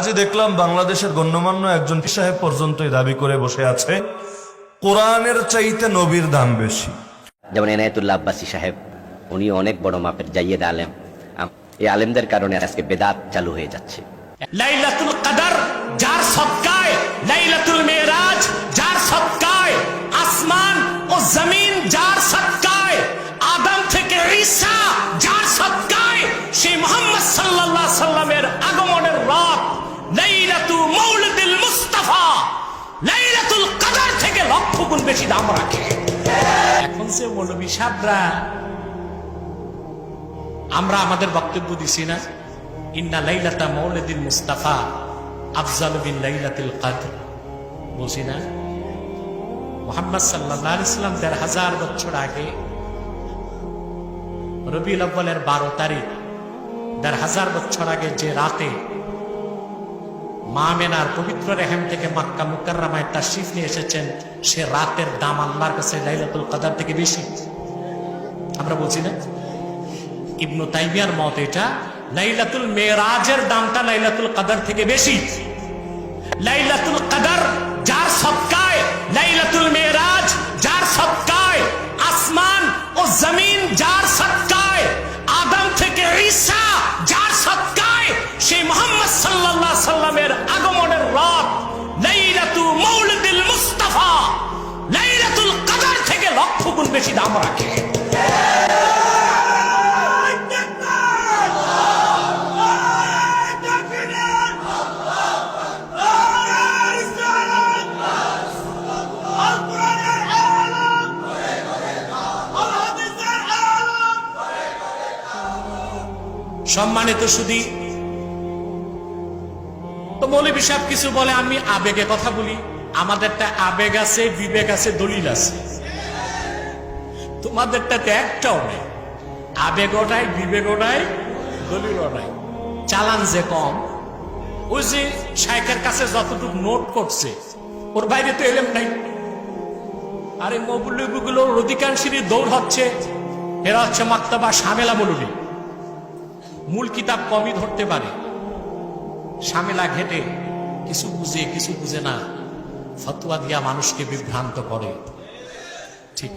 আজ দেখলাম বাংলাদেশের গণ্যমান্য একজন সাহেব পর্যন্তই দাবি করে বসে আছে কোরআনের চাইতে নবীর দাম বেশি। যেমন এনায়তুল্লাহ আব্বাসী সাহেব উনি অনেক বড় মাপের জাইয়েদ আলেম। এই আলেমদের কারণে আজকে বেদাত চালু হয়ে যাচ্ছে। লাইলাতুল কদর যার সবকায় লাইলাতুল মেরাজ বেশি দাম রাখে। এখন সে মৌলবী সাহেবরা আমরা আমাদের বক্তব্য দিছি না, ইন্না লাইলাতা মৌলিদিন মুস্তাফা, আফজাল বিন লাইলাতুল কদর। বলছি না। মোহাম্মদ সাল্লাল্লাহু আলাইহি সাল্লাম দেড় হাজার বছর আগে, রবিউল আব্বালের বারো তারিখ, দেড় হাজার বছর আগে যে রাতে মা মেনার পবিত্র রেহেম থেকে মাক্কা মুকাররামায় তাশরিফ নিয়ে এসেছেন। সে রাতের দাম আল্লাহর কাছে লাইলাতুল কদর থেকে বেশি। আমরা বলছি না? ইবনু তাইমিয়ার মত এটা। লাইলাতুল মেরাজের দামটা লাইলাতুল কদর থেকে বেশি। লাইলাতুল কদর যার সৎকায়, লাইলাতুল মেরাজ যার সৎকায়, আসমান ও জমিন যার সৎকায়, আদম থেকে ঈসা যার সৎকায়, সেই মোহাম্মদ সাল্লাল্লাহু সাল্লামের আগমনের রাত লাইলাতু মাউলিদুল মুস্তাফা, লাইলাতুল কদর থেকে লক্ষ গুণ বেশি দাম রাখে। সম্মানিত সুদী তো মৌলবী সাহেব কিছু বলে, আমি আবেগে কথা বলি। আমাদেরটা আবেগ আছে, বিবেক আছে, দলিল আছে। তোমাদেরটাতে একটাও নেই। আবেগ নাই বিবেক নাই দলিল নাই। চালান যে কম। ওই যে শাইখের কাছে যতটুকু নোট করছে, ওর বাইরে তো এলেম নাই। আরে মৌলবীগুলোর অধিকাংশেরই দৌড় হচ্ছে। এরা হচ্ছে মাক্তাবা সামেলা মৌলবী মূল কিতাব কমই ধরতে পারে। সামেলা ঘেটে কিছু বুঝে কিছু বুঝে না। ফতুয়া দিয়া মানুষকে বিভ্রান্ত করে। ঠিক